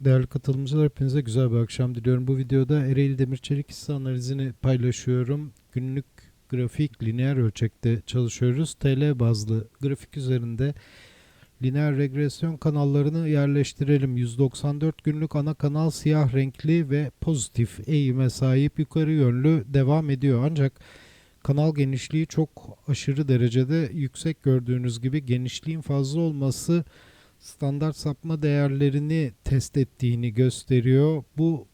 Değerli katılımcılar hepinize güzel bir akşam diliyorum. Bu videoda Ereğli Demir Çelik hisse analizini paylaşıyorum. Günlük grafik lineer ölçekte çalışıyoruz. TL bazlı grafik üzerinde lineer regresyon kanallarını yerleştirelim. 194 günlük ana kanal siyah renkli ve pozitif eğime sahip yukarı yönlü devam ediyor. Ancak kanal genişliği çok aşırı derecede yüksek gördüğünüz gibi genişliğin fazla olması standart sapma değerlerini test ettiğini gösteriyor. Bu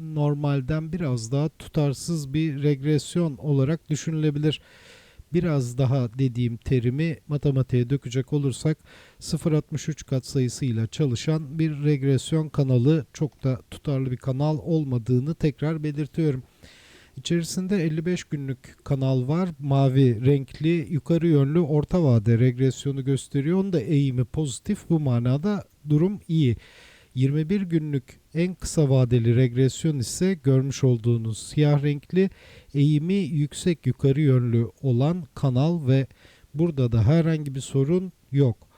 normalden biraz daha tutarsız bir regresyon olarak düşünülebilir. Biraz daha dediğim terimi matematiğe dökecek olursak 0.63 katsayısıyla çalışan bir regresyon kanalı çok da tutarlı bir kanal olmadığını tekrar belirtiyorum. İçerisinde 55 günlük kanal var. Mavi renkli yukarı yönlü orta vade regresyonu gösteriyor. Onun da eğimi pozitif. Bu manada durum iyi. 21 günlük en kısa vadeli regresyon ise görmüş olduğunuz siyah renkli eğimi yüksek yukarı yönlü olan kanal ve burada da herhangi bir sorun yok.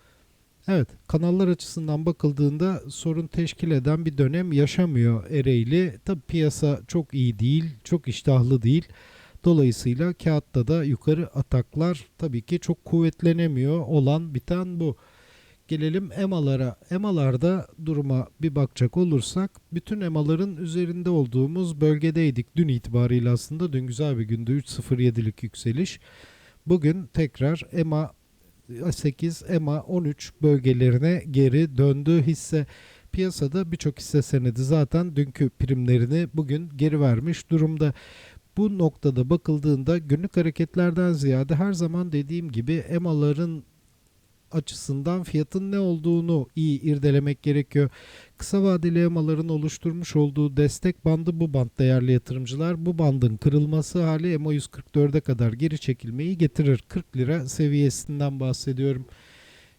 Evet, kanallar açısından bakıldığında sorun teşkil eden bir dönem yaşamıyor Ereğli. Tabi piyasa çok iyi değil, çok iştahlı değil. Dolayısıyla kağıtta da yukarı ataklar tabii ki çok kuvvetlenemiyor olan biten bu. Gelelim EMA'lara. EMA'larda duruma bir bakacak olursak bütün EMA'ların üzerinde olduğumuz bölgedeydik. Dün itibariyle aslında dün güzel bir gündü 3.07'lik yükseliş. Bugün tekrar EMA 8, EMA 13 bölgelerine geri döndü hisse. Piyasada birçok hisse senedi zaten dünkü primlerini bugün geri vermiş durumda. Bu noktada bakıldığında günlük hareketlerden ziyade her zaman dediğim gibi EMA'ların açısından fiyatın ne olduğunu iyi irdelemek gerekiyor. Kısa vadeli EMA'ların oluşturmuş olduğu destek bandı bu band değerli yatırımcılar. Bu bandın kırılması hali EMA 144'e kadar geri çekilmeyi getirir. 40 lira seviyesinden bahsediyorum.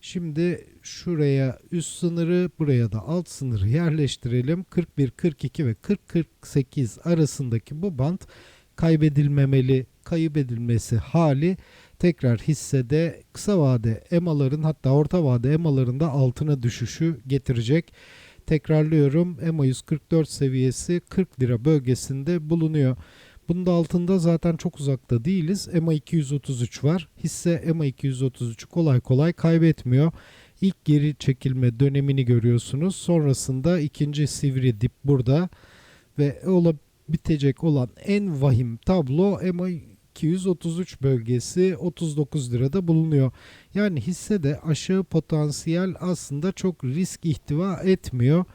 Şimdi şuraya üst sınırı buraya da alt sınırı yerleştirelim. 41, 42 ve 40, 48 arasındaki bu band kaybedilmemeli, kaybedilmesi hali tekrar hissede kısa vade EMA'ların hatta orta vade EMA'ların da altına düşüşü getirecek. Tekrarlıyorum EMA 144 seviyesi 40 lira bölgesinde bulunuyor. Bunun da altında zaten çok uzakta değiliz. EMA 233 var. Hisse EMA 233'ü kolay kolay kaybetmiyor. İlk geri çekilme dönemini görüyorsunuz. Sonrasında ikinci sivri dip burada ve ola bitecek olan en vahim tablo EMA 233 bölgesi 39 lirada bulunuyor. Yani hissede aşağı potansiyel aslında çok risk ihtiva etmiyor.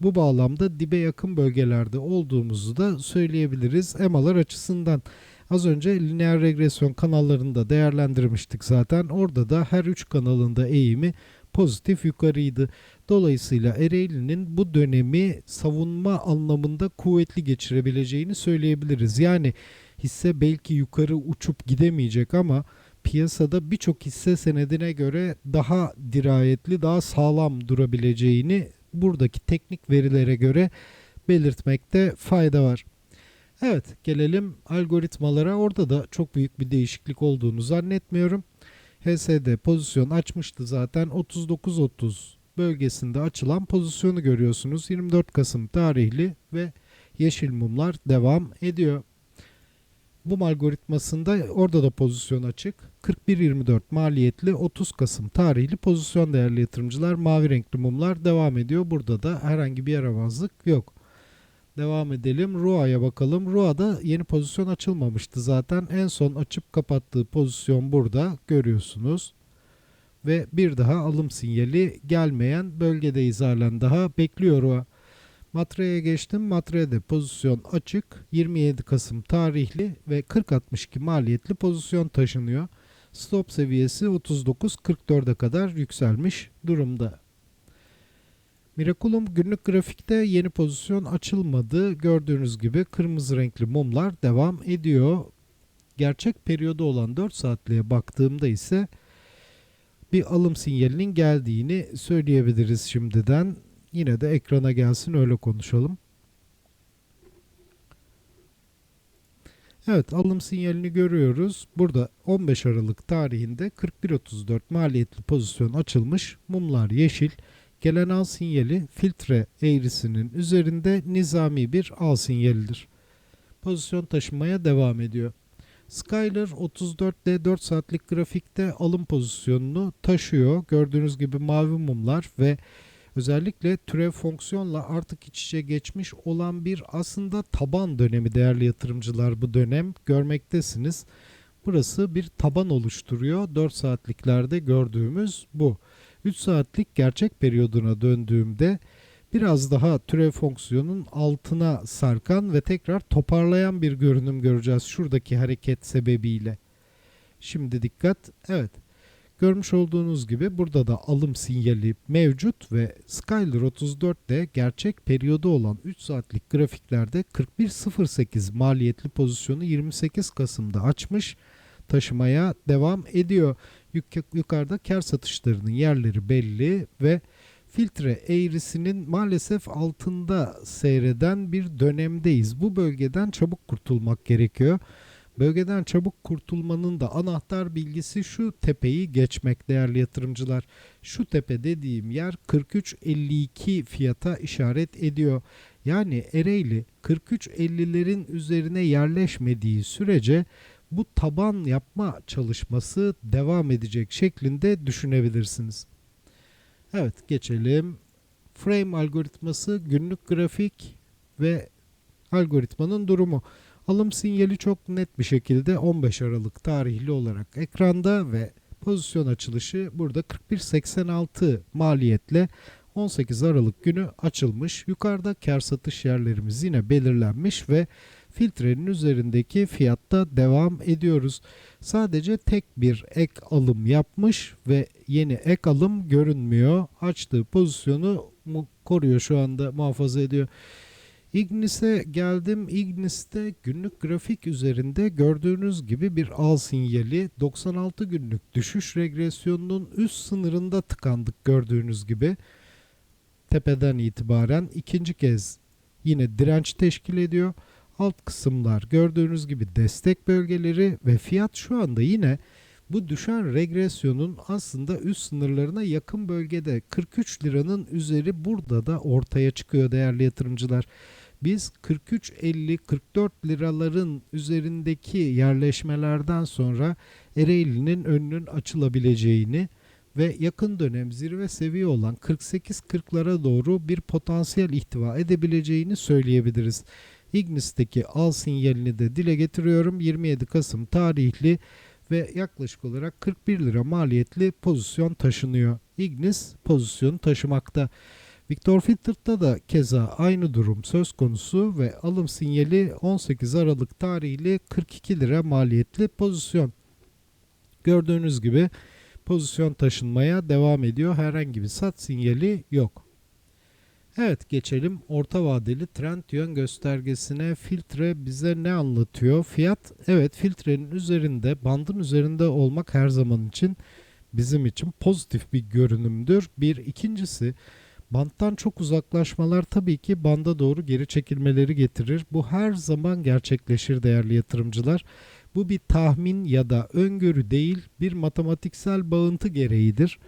Bu bağlamda dibe yakın bölgelerde olduğumuzu da söyleyebiliriz EMA'lar açısından. Az önce lineer regresyon kanallarında değerlendirmiştik zaten. Orada da her 3 kanalında eğimi pozitif yukarıydı. Dolayısıyla Ereğli'nin bu dönemi savunma anlamında kuvvetli geçirebileceğini söyleyebiliriz. Yani hisse belki yukarı uçup gidemeyecek ama piyasada birçok hisse senedine göre daha dirayetli, daha sağlam durabileceğini buradaki teknik verilere göre belirtmekte fayda var. Evet, gelelim algoritmalara. Orada da çok büyük bir değişiklik olduğunu zannetmiyorum. HSD pozisyon açmıştı zaten 39.30 bölgesinde açılan pozisyonu görüyorsunuz. 24 Kasım tarihli ve yeşil mumlar devam ediyor. Bu algoritmasında orada da pozisyon açık. 41.24 maliyetli 30 Kasım tarihli pozisyon değerli yatırımcılar mavi renkli mumlar devam ediyor. Burada da herhangi bir yaramazlık yok. Devam edelim. RUA'ya bakalım. RUA'da yeni pozisyon açılmamıştı zaten. En son açıp kapattığı pozisyon burada görüyorsunuz. Ve bir daha alım sinyali gelmeyen bölgedeyiz halen daha. Bekliyor RUA. Matre'ye geçtim. Matre'de pozisyon açık. 27 Kasım tarihli ve 40.62 maliyetli pozisyon taşınıyor. Stop seviyesi 39.44'e kadar yükselmiş durumda. Miraculum günlük grafikte yeni pozisyon açılmadı. Gördüğünüz gibi kırmızı renkli mumlar devam ediyor. Gerçek periyodu olan 4 saatliğe baktığımda ise bir alım sinyalinin geldiğini söyleyebiliriz şimdiden. Yine de ekrana gelsin öyle konuşalım. Evet alım sinyalini görüyoruz. Burada 15 Aralık tarihinde 41.34 maliyetli pozisyon açılmış. Mumlar yeşil. Gelen al sinyali filtre eğrisinin üzerinde nizami bir al sinyalidir. Pozisyon taşımaya devam ediyor. Skyler 34'de 4 saatlik grafikte alım pozisyonunu taşıyor. Gördüğünüz gibi mavi mumlar ve özellikle türev fonksiyonla artık iç içe geçmiş olan bir aslında taban dönemi değerli yatırımcılar bu dönem görmektesiniz. Burası bir taban oluşturuyor. 4 saatliklerde gördüğümüz bu. 3 saatlik gerçek periyoduna döndüğümde biraz daha türev fonksiyonun altına sarkan ve tekrar toparlayan bir görünüm göreceğiz şuradaki hareket sebebiyle. Şimdi dikkat. Evet. Görmüş olduğunuz gibi burada da alım sinyali mevcut ve Skyler 34'te gerçek periyodu olan 3 saatlik grafiklerde 41.08 maliyetli pozisyonu 28 Kasım'da açmış taşımaya devam ediyor. Yuk- yukarıda kar satışlarının yerleri belli ve filtre eğrisinin maalesef altında seyreden bir dönemdeyiz. Bu bölgeden çabuk kurtulmak gerekiyor. Bölgeden çabuk kurtulmanın da anahtar bilgisi şu tepeyi geçmek değerli yatırımcılar. Şu tepe dediğim yer 43.52 fiyata işaret ediyor. Yani Ereğli 43.50'lerin üzerine yerleşmediği sürece bu taban yapma çalışması devam edecek şeklinde düşünebilirsiniz. Evet geçelim. Frame algoritması günlük grafik ve algoritmanın durumu. Alım sinyali çok net bir şekilde 15 Aralık tarihli olarak ekranda ve pozisyon açılışı burada 41.86 maliyetle 18 Aralık günü açılmış. Yukarıda kar satış yerlerimiz yine belirlenmiş ve filtrenin üzerindeki fiyatta devam ediyoruz. Sadece tek bir ek alım yapmış ve yeni ek alım görünmüyor. Açtığı pozisyonu koruyor şu anda muhafaza ediyor. Ignis'e geldim. Ignis'te günlük grafik üzerinde gördüğünüz gibi bir al sinyali 96 günlük düşüş regresyonunun üst sınırında tıkandık gördüğünüz gibi. Tepeden itibaren ikinci kez yine direnç teşkil ediyor. Alt kısımlar gördüğünüz gibi destek bölgeleri ve fiyat şu anda yine bu düşen regresyonun aslında üst sınırlarına yakın bölgede 43 liranın üzeri burada da ortaya çıkıyor değerli yatırımcılar. Biz 43.50-44 liraların üzerindeki yerleşmelerden sonra Ereğli'nin önünün açılabileceğini ve yakın dönem zirve seviye olan 48-40'lara doğru bir potansiyel ihtiva edebileceğini söyleyebiliriz. Ignis'teki al sinyalini de dile getiriyorum. 27 Kasım tarihli ve yaklaşık olarak 41 lira maliyetli pozisyon taşınıyor. Ignis pozisyonu taşımakta. Victor Filter'da da keza aynı durum söz konusu ve alım sinyali 18 Aralık tarihli 42 lira maliyetli pozisyon. Gördüğünüz gibi pozisyon taşınmaya devam ediyor. Herhangi bir sat sinyali yok. Evet geçelim orta vadeli trend yön göstergesine filtre bize ne anlatıyor? Fiyat evet filtrenin üzerinde bandın üzerinde olmak her zaman için bizim için pozitif bir görünümdür. Bir ikincisi banttan çok uzaklaşmalar tabii ki banda doğru geri çekilmeleri getirir. Bu her zaman gerçekleşir değerli yatırımcılar. Bu bir tahmin ya da öngörü değil bir matematiksel bağıntı gereğidir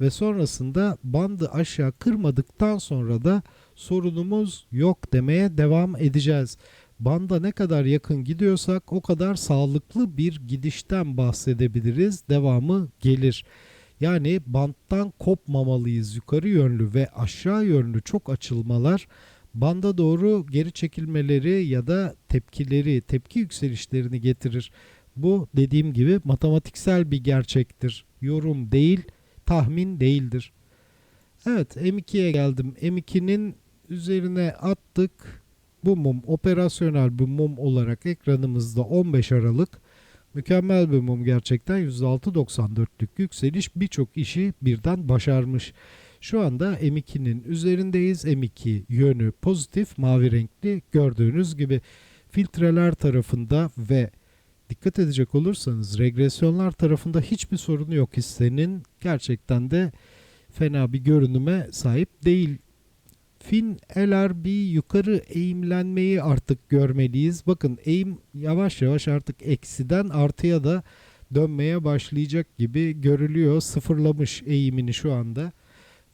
ve sonrasında bandı aşağı kırmadıktan sonra da sorunumuz yok demeye devam edeceğiz. Banda ne kadar yakın gidiyorsak o kadar sağlıklı bir gidişten bahsedebiliriz. Devamı gelir. Yani banttan kopmamalıyız yukarı yönlü ve aşağı yönlü çok açılmalar banda doğru geri çekilmeleri ya da tepkileri, tepki yükselişlerini getirir. Bu dediğim gibi matematiksel bir gerçektir. Yorum değil, tahmin değildir. Evet M2'ye geldim. M2'nin üzerine attık. Bu mum operasyonel bir mum olarak ekranımızda 15 Aralık. Mükemmel bir mum gerçekten %6.94'lük yükseliş birçok işi birden başarmış. Şu anda M2'nin üzerindeyiz. M2 yönü pozitif mavi renkli gördüğünüz gibi filtreler tarafında ve dikkat edecek olursanız regresyonlar tarafında hiçbir sorunu yok hissenin. Gerçekten de fena bir görünüme sahip değil. Fin LRB yukarı eğimlenmeyi artık görmeliyiz. Bakın eğim yavaş yavaş artık eksiden artıya da dönmeye başlayacak gibi görülüyor. Sıfırlamış eğimini şu anda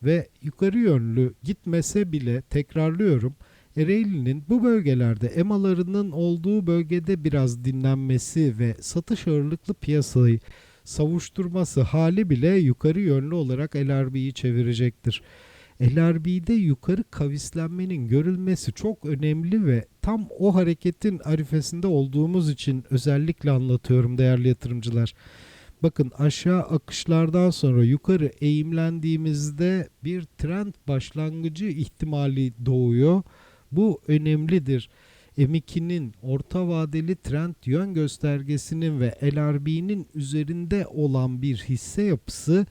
ve yukarı yönlü gitmese bile tekrarlıyorum. Ereğli'nin bu bölgelerde emalarının olduğu bölgede biraz dinlenmesi ve satış ağırlıklı piyasayı savuşturması hali bile yukarı yönlü olarak LRB'yi çevirecektir. LRB'de yukarı kavislenmenin görülmesi çok önemli ve tam o hareketin arifesinde olduğumuz için özellikle anlatıyorum değerli yatırımcılar. Bakın aşağı akışlardan sonra yukarı eğimlendiğimizde bir trend başlangıcı ihtimali doğuyor. Bu önemlidir. M2'nin orta vadeli trend yön göstergesinin ve LRB'nin üzerinde olan bir hisse yapısı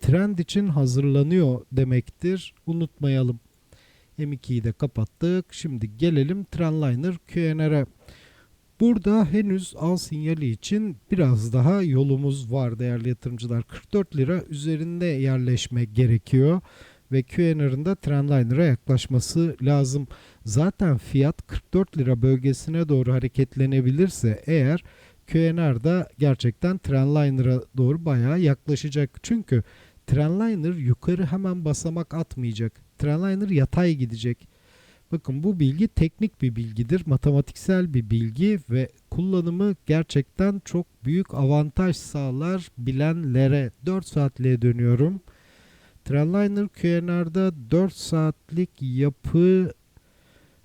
trend için hazırlanıyor demektir. Unutmayalım. M2'yi de kapattık. Şimdi gelelim Trendliner QNR'e. Burada henüz al sinyali için biraz daha yolumuz var değerli yatırımcılar. 44 lira üzerinde yerleşme gerekiyor ve QNR'ın da Trendliner'a yaklaşması lazım. Zaten fiyat 44 lira bölgesine doğru hareketlenebilirse eğer QNR da gerçekten Trendliner'a doğru bayağı yaklaşacak. Çünkü Trendliner yukarı hemen basamak atmayacak. Trendliner yatay gidecek. Bakın bu bilgi teknik bir bilgidir, matematiksel bir bilgi ve kullanımı gerçekten çok büyük avantaj sağlar bilenlere. 4 saatliğe dönüyorum. Trendliner QNR'da 4 saatlik yapı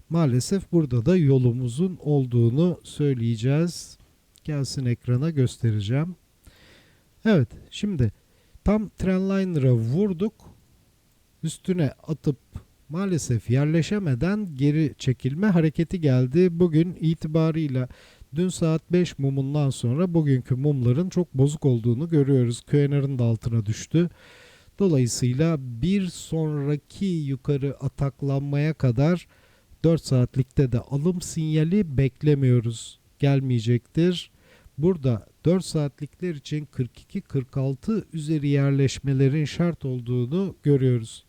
maalesef burada da yolumuzun olduğunu söyleyeceğiz. Gelsin ekrana göstereceğim. Evet şimdi tam Trendliner'a vurduk. Üstüne atıp maalesef yerleşemeden geri çekilme hareketi geldi. Bugün itibarıyla dün saat 5 mumundan sonra bugünkü mumların çok bozuk olduğunu görüyoruz. QNR'ın da altına düştü. Dolayısıyla bir sonraki yukarı ataklanmaya kadar 4 saatlikte de alım sinyali beklemiyoruz. Gelmeyecektir. Burada 4 saatlikler için 42-46 üzeri yerleşmelerin şart olduğunu görüyoruz.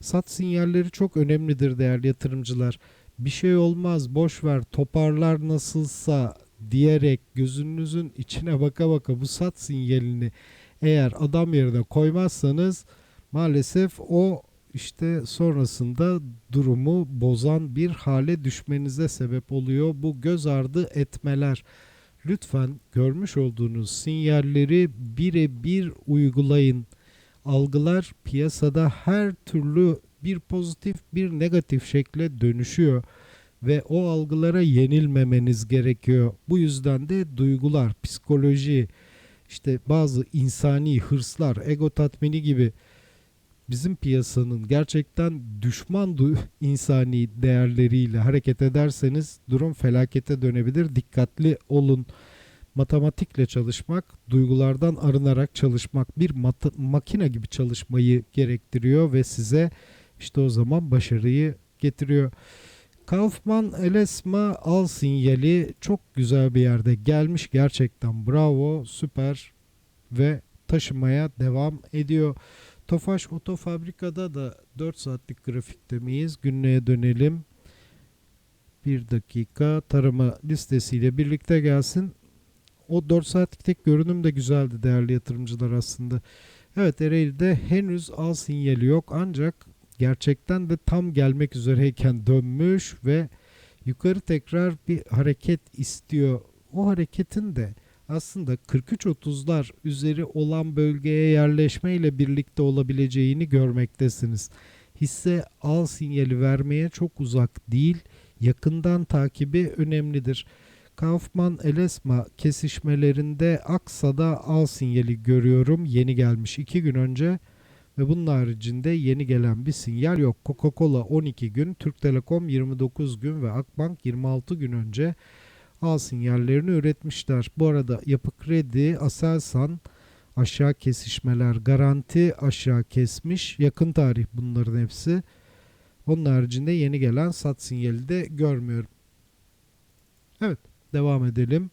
Sat sinyalleri çok önemlidir değerli yatırımcılar. Bir şey olmaz boş ver toparlar nasılsa diyerek gözünüzün içine baka baka bu sat sinyalini eğer adam yerine koymazsanız maalesef o işte sonrasında durumu bozan bir hale düşmenize sebep oluyor. Bu göz ardı etmeler. Lütfen görmüş olduğunuz sinyalleri birebir uygulayın. Algılar piyasada her türlü bir pozitif bir negatif şekle dönüşüyor ve o algılara yenilmemeniz gerekiyor. Bu yüzden de duygular, psikoloji, işte bazı insani hırslar, ego tatmini gibi bizim piyasanın gerçekten düşman du- insani değerleriyle hareket ederseniz durum felakete dönebilir. Dikkatli olun. Matematikle çalışmak, duygulardan arınarak çalışmak bir makine gibi çalışmayı gerektiriyor ve size işte o zaman başarıyı getiriyor. Kaufman Elesma al sinyali çok güzel bir yerde gelmiş gerçekten bravo süper ve taşımaya devam ediyor. Tofaş Otofabrika'da da 4 saatlik grafikte miyiz? Günlüğe dönelim. Bir dakika tarama listesiyle birlikte gelsin. O 4 saatlik görünüm de güzeldi değerli yatırımcılar aslında. Evet Ereğli'de henüz al sinyali yok ancak gerçekten de tam gelmek üzereyken dönmüş ve yukarı tekrar bir hareket istiyor. O hareketin de aslında 43-30'lar üzeri olan bölgeye yerleşmeyle birlikte olabileceğini görmektesiniz. Hisse al sinyali vermeye çok uzak değil, yakından takibi önemlidir. Kaufman Elesma kesişmelerinde Aksa'da al sinyali görüyorum. Yeni gelmiş 2 gün önce ve bunun haricinde yeni gelen bir sinyal yok. Coca-Cola 12 gün, Türk Telekom 29 gün ve Akbank 26 gün önce al sinyallerini üretmişler. Bu arada Yapı Kredi, Aselsan aşağı kesişmeler, garanti aşağı kesmiş. Yakın tarih bunların hepsi. Onun haricinde yeni gelen sat sinyali de görmüyorum. Evet, devam edelim.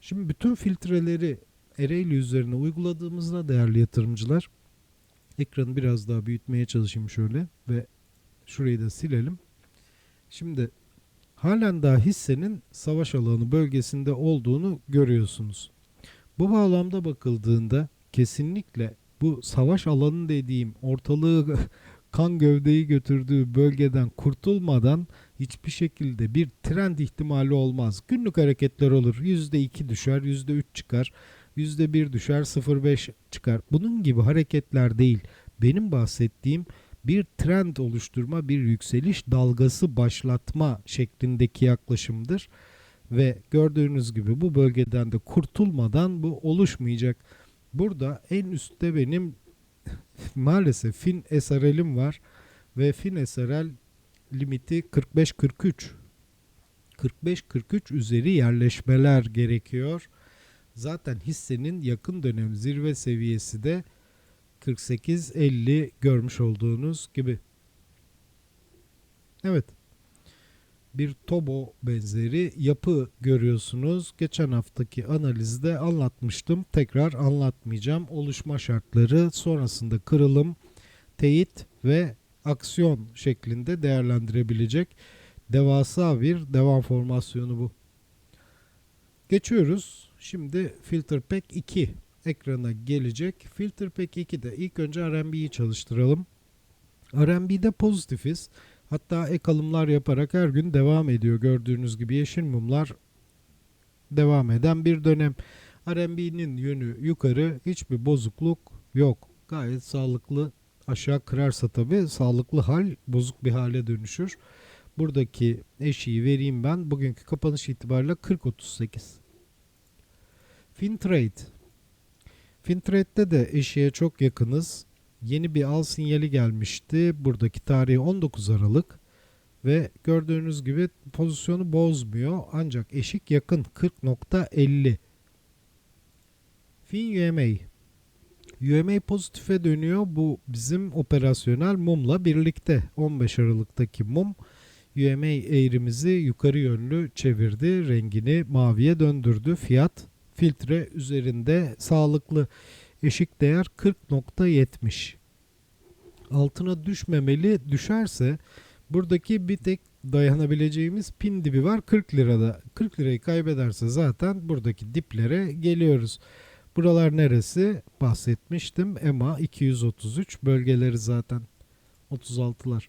Şimdi bütün filtreleri Ereğli üzerine uyguladığımızda değerli yatırımcılar ekranı biraz daha büyütmeye çalışayım şöyle ve şurayı da silelim. Şimdi halen daha hissenin savaş alanı bölgesinde olduğunu görüyorsunuz. Bu bağlamda bakıldığında kesinlikle bu savaş alanı dediğim ortalığı kan gövdeyi götürdüğü bölgeden kurtulmadan hiçbir şekilde bir trend ihtimali olmaz. Günlük hareketler olur. %2 düşer, %3 çıkar, %1 düşer, 0.5 çıkar. Bunun gibi hareketler değil. Benim bahsettiğim bir trend oluşturma, bir yükseliş dalgası başlatma şeklindeki yaklaşımdır. Ve gördüğünüz gibi bu bölgeden de kurtulmadan bu oluşmayacak. Burada en üstte benim maalesef Fin SRL'im var ve Fin SRL limiti 45-43. 45-43 üzeri yerleşmeler gerekiyor. Zaten hissenin yakın dönem zirve seviyesi de 48-50 görmüş olduğunuz gibi. Evet. Bir Tobo benzeri yapı görüyorsunuz. Geçen haftaki analizde anlatmıştım. Tekrar anlatmayacağım. Oluşma şartları sonrasında kırılım, teyit ve aksiyon şeklinde değerlendirebilecek devasa bir devam formasyonu bu. Geçiyoruz. Şimdi Filter Pack 2 ekrana gelecek. Filter Pack 2'de ilk önce RMB'yi çalıştıralım. RMB'de pozitifiz. Hatta ek alımlar yaparak her gün devam ediyor. Gördüğünüz gibi yeşil mumlar devam eden bir dönem. RMB'nin yönü yukarı hiçbir bozukluk yok. Gayet sağlıklı aşağı kırarsa tabi sağlıklı hal bozuk bir hale dönüşür. Buradaki eşiği vereyim ben. Bugünkü kapanış itibariyle 40.38. Fintrade. Fintrade'de de eşiğe çok yakınız. Yeni bir al sinyali gelmişti. Buradaki tarihi 19 Aralık ve gördüğünüz gibi pozisyonu bozmuyor ancak eşik yakın 40.50. Fin UMA UMA pozitife dönüyor. Bu bizim operasyonel mumla birlikte 15 Aralık'taki mum UMA eğrimizi yukarı yönlü çevirdi. Rengini maviye döndürdü. Fiyat filtre üzerinde sağlıklı eşik değer 40.70. Altına düşmemeli. Düşerse buradaki bir tek dayanabileceğimiz pin dibi var 40 lirada. 40 lirayı kaybederse zaten buradaki diplere geliyoruz. Buralar neresi? Bahsetmiştim. EMA 233 bölgeleri zaten 36'lar.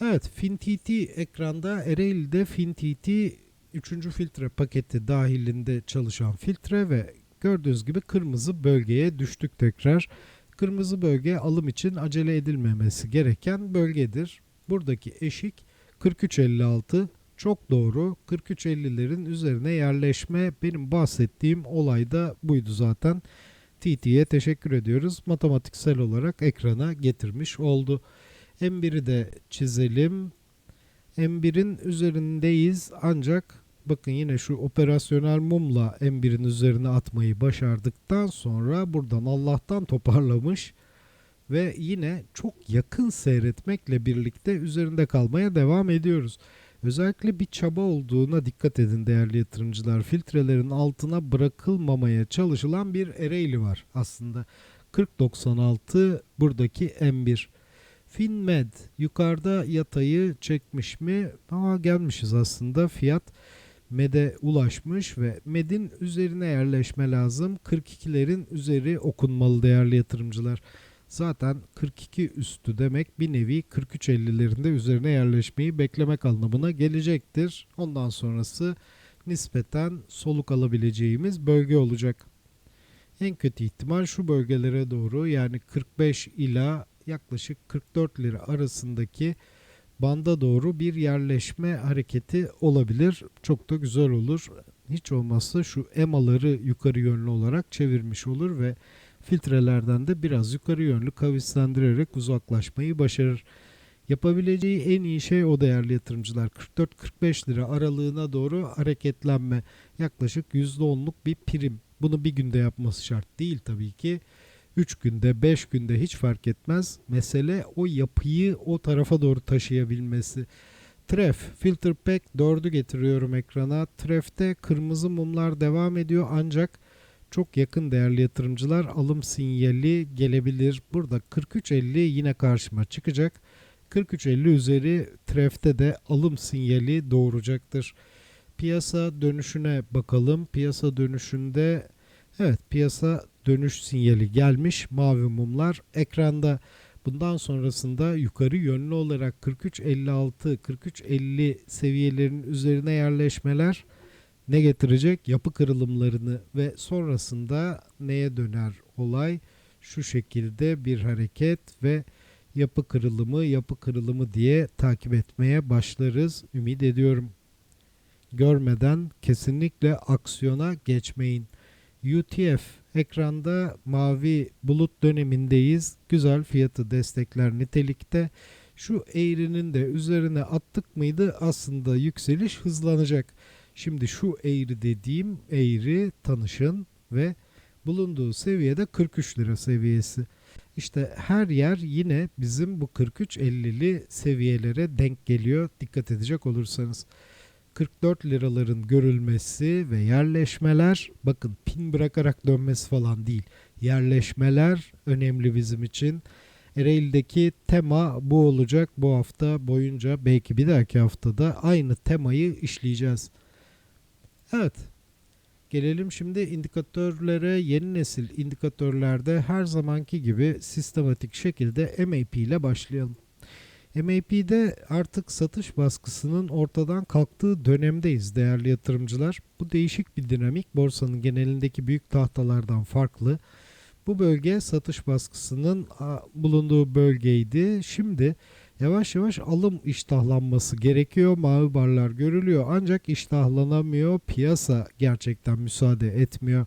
Evet FinTT ekranda Ereğli'de FinTT 3. filtre paketi dahilinde çalışan filtre ve gördüğünüz gibi kırmızı bölgeye düştük tekrar. Kırmızı bölge alım için acele edilmemesi gereken bölgedir. Buradaki eşik 43.56 çok doğru. 43.50'lerin üzerine yerleşme benim bahsettiğim olay da buydu zaten. TT'ye teşekkür ediyoruz. Matematiksel olarak ekrana getirmiş oldu. M1'i de çizelim. M1'in üzerindeyiz ancak bakın yine şu operasyonel mumla M1'in üzerine atmayı başardıktan sonra buradan Allah'tan toparlamış ve yine çok yakın seyretmekle birlikte üzerinde kalmaya devam ediyoruz. Özellikle bir çaba olduğuna dikkat edin değerli yatırımcılar. Filtrelerin altına bırakılmamaya çalışılan bir Ereğli var aslında. 4096 buradaki M1. Finmed yukarıda yatayı çekmiş mi? Aa gelmişiz aslında. Fiyat MED'e ulaşmış ve MED'in üzerine yerleşme lazım. 42'lerin üzeri okunmalı değerli yatırımcılar. Zaten 42 üstü demek bir nevi 43.50'lerinde üzerine yerleşmeyi beklemek anlamına gelecektir. Ondan sonrası nispeten soluk alabileceğimiz bölge olacak. En kötü ihtimal şu bölgelere doğru yani 45 ila yaklaşık 44 lira arasındaki banda doğru bir yerleşme hareketi olabilir. Çok da güzel olur. Hiç olmazsa şu EMA'ları yukarı yönlü olarak çevirmiş olur ve filtrelerden de biraz yukarı yönlü kavislendirerek uzaklaşmayı başarır. Yapabileceği en iyi şey o değerli yatırımcılar 44-45 lira aralığına doğru hareketlenme yaklaşık %10'luk bir prim. Bunu bir günde yapması şart değil tabii ki. 3 günde 5 günde hiç fark etmez. Mesele o yapıyı o tarafa doğru taşıyabilmesi. Tref, Filter Pack 4'ü getiriyorum ekrana. Tref'te kırmızı mumlar devam ediyor ancak çok yakın değerli yatırımcılar alım sinyali gelebilir. Burada 43.50 yine karşıma çıkacak. 43.50 üzeri trefte de alım sinyali doğuracaktır. Piyasa dönüşüne bakalım. Piyasa dönüşünde evet piyasa dönüş sinyali gelmiş. Mavi mumlar ekranda. Bundan sonrasında yukarı yönlü olarak 43.56, 43.50 seviyelerinin üzerine yerleşmeler ne getirecek? Yapı kırılımlarını ve sonrasında neye döner olay? Şu şekilde bir hareket ve yapı kırılımı, yapı kırılımı diye takip etmeye başlarız. Ümit ediyorum. Görmeden kesinlikle aksiyona geçmeyin. UTF ekranda mavi bulut dönemindeyiz. Güzel fiyatı destekler nitelikte. Şu eğrinin de üzerine attık mıydı aslında yükseliş hızlanacak. Şimdi şu eğri dediğim eğri tanışın ve bulunduğu seviyede 43 lira seviyesi. İşte her yer yine bizim bu 43.50'li seviyelere denk geliyor dikkat edecek olursanız. 44 liraların görülmesi ve yerleşmeler bakın pin bırakarak dönmesi falan değil. Yerleşmeler önemli bizim için. Ereğli'deki tema bu olacak. Bu hafta boyunca belki bir dahaki haftada aynı temayı işleyeceğiz. Evet. Gelelim şimdi indikatörlere. Yeni nesil indikatörlerde her zamanki gibi sistematik şekilde MAP ile başlayalım. MAP'de artık satış baskısının ortadan kalktığı dönemdeyiz değerli yatırımcılar. Bu değişik bir dinamik borsanın genelindeki büyük tahtalardan farklı. Bu bölge satış baskısının bulunduğu bölgeydi. Şimdi yavaş yavaş alım iştahlanması gerekiyor. Mavi barlar görülüyor ancak iştahlanamıyor. Piyasa gerçekten müsaade etmiyor.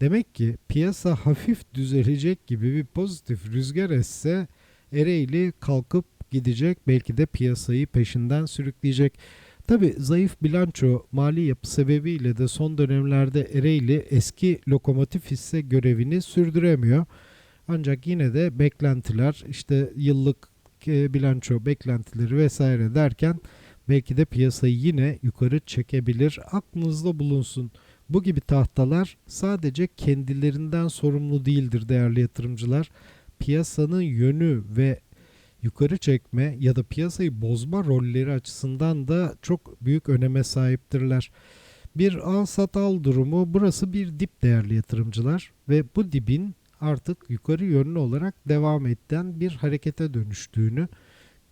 Demek ki piyasa hafif düzelecek gibi bir pozitif rüzgar esse Ereğli kalkıp gidecek. Belki de piyasayı peşinden sürükleyecek. Tabi zayıf bilanço mali yapı sebebiyle de son dönemlerde Ereğli eski lokomotif hisse görevini sürdüremiyor. Ancak yine de beklentiler işte yıllık e, bilanço beklentileri vesaire derken belki de piyasayı yine yukarı çekebilir. Aklınızda bulunsun. Bu gibi tahtalar sadece kendilerinden sorumlu değildir değerli yatırımcılar. Piyasanın yönü ve yukarı çekme ya da piyasayı bozma rolleri açısından da çok büyük öneme sahiptirler. Bir al sat al durumu burası bir dip değerli yatırımcılar ve bu dibin artık yukarı yönlü olarak devam eden bir harekete dönüştüğünü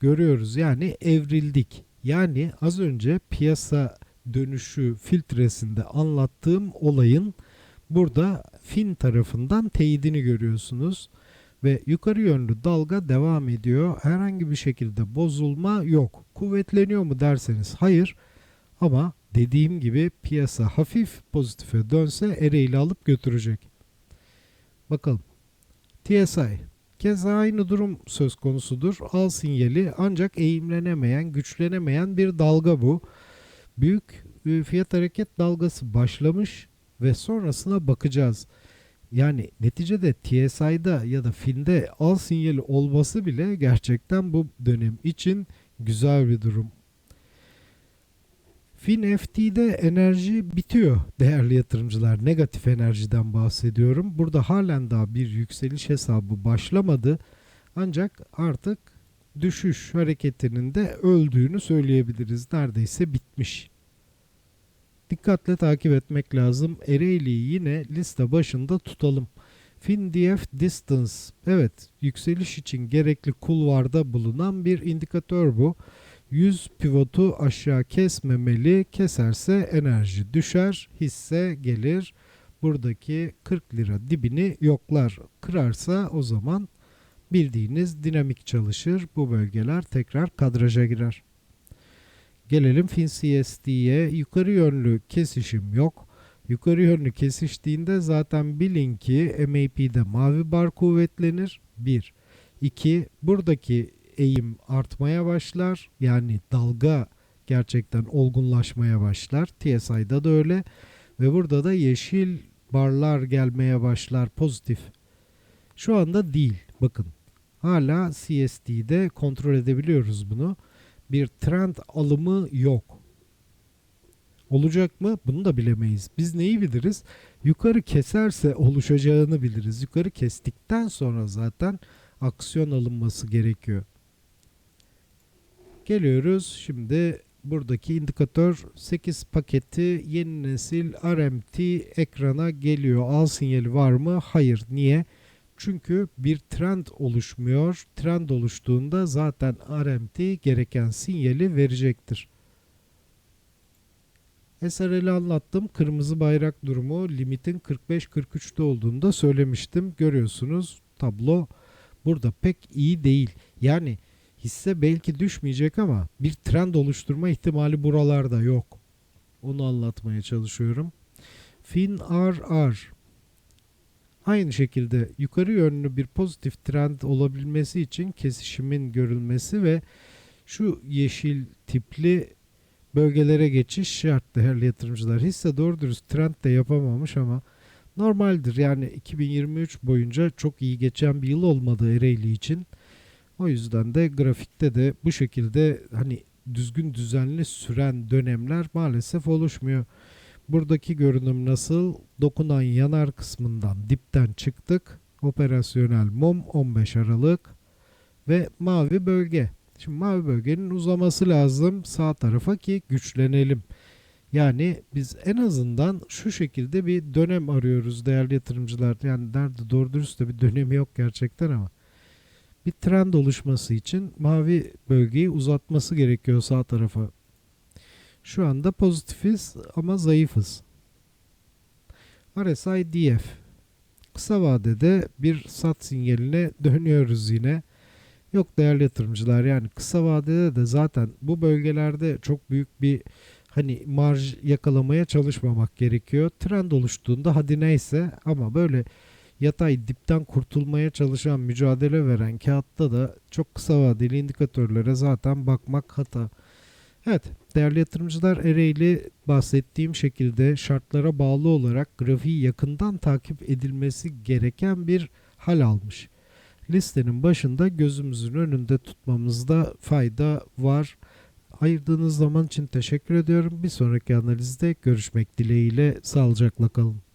görüyoruz. Yani evrildik. Yani az önce piyasa dönüşü filtresinde anlattığım olayın burada fin tarafından teyidini görüyorsunuz ve yukarı yönlü dalga devam ediyor. Herhangi bir şekilde bozulma yok. Kuvvetleniyor mu derseniz hayır. Ama dediğim gibi piyasa hafif pozitife dönse Ereğli alıp götürecek. Bakalım. TSI. Keza aynı durum söz konusudur. Al sinyali ancak eğimlenemeyen, güçlenemeyen bir dalga bu. Büyük e, fiyat hareket dalgası başlamış ve sonrasına bakacağız. Yani neticede TSI'da ya da filmde al sinyali olması bile gerçekten bu dönem için güzel bir durum. FinFT'de enerji bitiyor değerli yatırımcılar. Negatif enerjiden bahsediyorum. Burada halen daha bir yükseliş hesabı başlamadı. Ancak artık düşüş hareketinin de öldüğünü söyleyebiliriz. Neredeyse bitmiş. Dikkatle takip etmek lazım. Ereğli'yi yine liste başında tutalım. FinDF Distance. Evet, yükseliş için gerekli kulvarda bulunan bir indikatör bu. 100 pivotu aşağı kesmemeli. Keserse enerji düşer, hisse gelir. Buradaki 40 lira dibini yoklar. Kırarsa o zaman bildiğiniz dinamik çalışır. Bu bölgeler tekrar kadraja girer. Gelelim FinCSD'ye. Yukarı yönlü kesişim yok. Yukarı yönlü kesiştiğinde zaten bilin ki MAP'de mavi bar kuvvetlenir. 1. 2. Buradaki eğim artmaya başlar. Yani dalga gerçekten olgunlaşmaya başlar. TSI'da da öyle. Ve burada da yeşil barlar gelmeye başlar pozitif. Şu anda değil. Bakın. Hala CSD'de kontrol edebiliyoruz bunu bir trend alımı yok. Olacak mı? Bunu da bilemeyiz. Biz neyi biliriz? Yukarı keserse oluşacağını biliriz. Yukarı kestikten sonra zaten aksiyon alınması gerekiyor. Geliyoruz şimdi buradaki indikatör 8 paketi yeni nesil RMT ekrana geliyor. Al sinyali var mı? Hayır. Niye? Çünkü bir trend oluşmuyor. Trend oluştuğunda zaten RMT gereken sinyali verecektir. SRL'i anlattım. Kırmızı bayrak durumu limitin 45-43'te olduğunu da söylemiştim. Görüyorsunuz tablo burada pek iyi değil. Yani hisse belki düşmeyecek ama bir trend oluşturma ihtimali buralarda yok. Onu anlatmaya çalışıyorum. FinRR Aynı şekilde yukarı yönlü bir pozitif trend olabilmesi için kesişimin görülmesi ve şu yeşil tipli bölgelere geçiş şart değerli yatırımcılar. Hisse doğru dürüst trend de yapamamış ama normaldir. Yani 2023 boyunca çok iyi geçen bir yıl olmadı Ereğli için. O yüzden de grafikte de bu şekilde hani düzgün düzenli süren dönemler maalesef oluşmuyor. Buradaki görünüm nasıl? Dokunan yanar kısmından dipten çıktık. Operasyonel mum 15 Aralık ve mavi bölge. Şimdi mavi bölgenin uzaması lazım sağ tarafa ki güçlenelim. Yani biz en azından şu şekilde bir dönem arıyoruz değerli yatırımcılar. Yani nerede doğru dürüst de bir dönemi yok gerçekten ama. Bir trend oluşması için mavi bölgeyi uzatması gerekiyor sağ tarafa. Şu anda pozitifiz ama zayıfız. RSI DF. Kısa vadede bir sat sinyaline dönüyoruz yine. Yok değerli yatırımcılar yani kısa vadede de zaten bu bölgelerde çok büyük bir hani marj yakalamaya çalışmamak gerekiyor. Trend oluştuğunda hadi neyse ama böyle yatay dipten kurtulmaya çalışan mücadele veren kağıtta da çok kısa vadeli indikatörlere zaten bakmak hata. Evet değerli yatırımcılar Ereğli bahsettiğim şekilde şartlara bağlı olarak grafiği yakından takip edilmesi gereken bir hal almış. Listenin başında gözümüzün önünde tutmamızda fayda var. Ayırdığınız zaman için teşekkür ediyorum. Bir sonraki analizde görüşmek dileğiyle sağlıcakla kalın.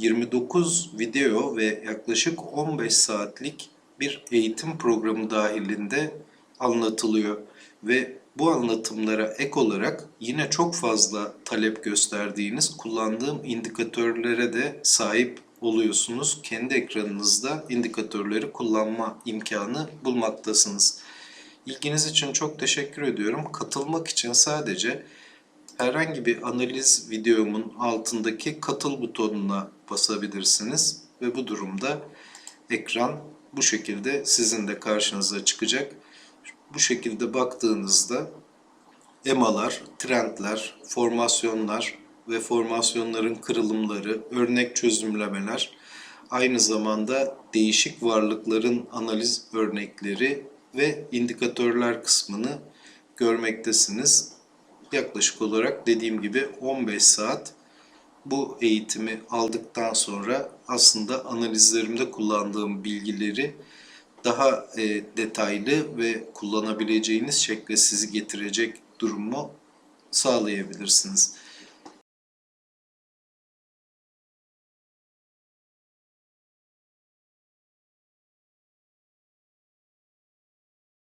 29 video ve yaklaşık 15 saatlik bir eğitim programı dahilinde anlatılıyor ve bu anlatımlara ek olarak yine çok fazla talep gösterdiğiniz kullandığım indikatörlere de sahip oluyorsunuz. Kendi ekranınızda indikatörleri kullanma imkanı bulmaktasınız. İlginiz için çok teşekkür ediyorum. Katılmak için sadece herhangi bir analiz videomun altındaki katıl butonuna basabilirsiniz ve bu durumda ekran bu şekilde sizin de karşınıza çıkacak. Bu şekilde baktığınızda emalar, trendler, formasyonlar ve formasyonların kırılımları, örnek çözümlemeler, aynı zamanda değişik varlıkların analiz örnekleri ve indikatörler kısmını görmektesiniz yaklaşık olarak dediğim gibi 15 saat bu eğitimi aldıktan sonra aslında analizlerimde kullandığım bilgileri daha e, detaylı ve kullanabileceğiniz şekle sizi getirecek durumu sağlayabilirsiniz.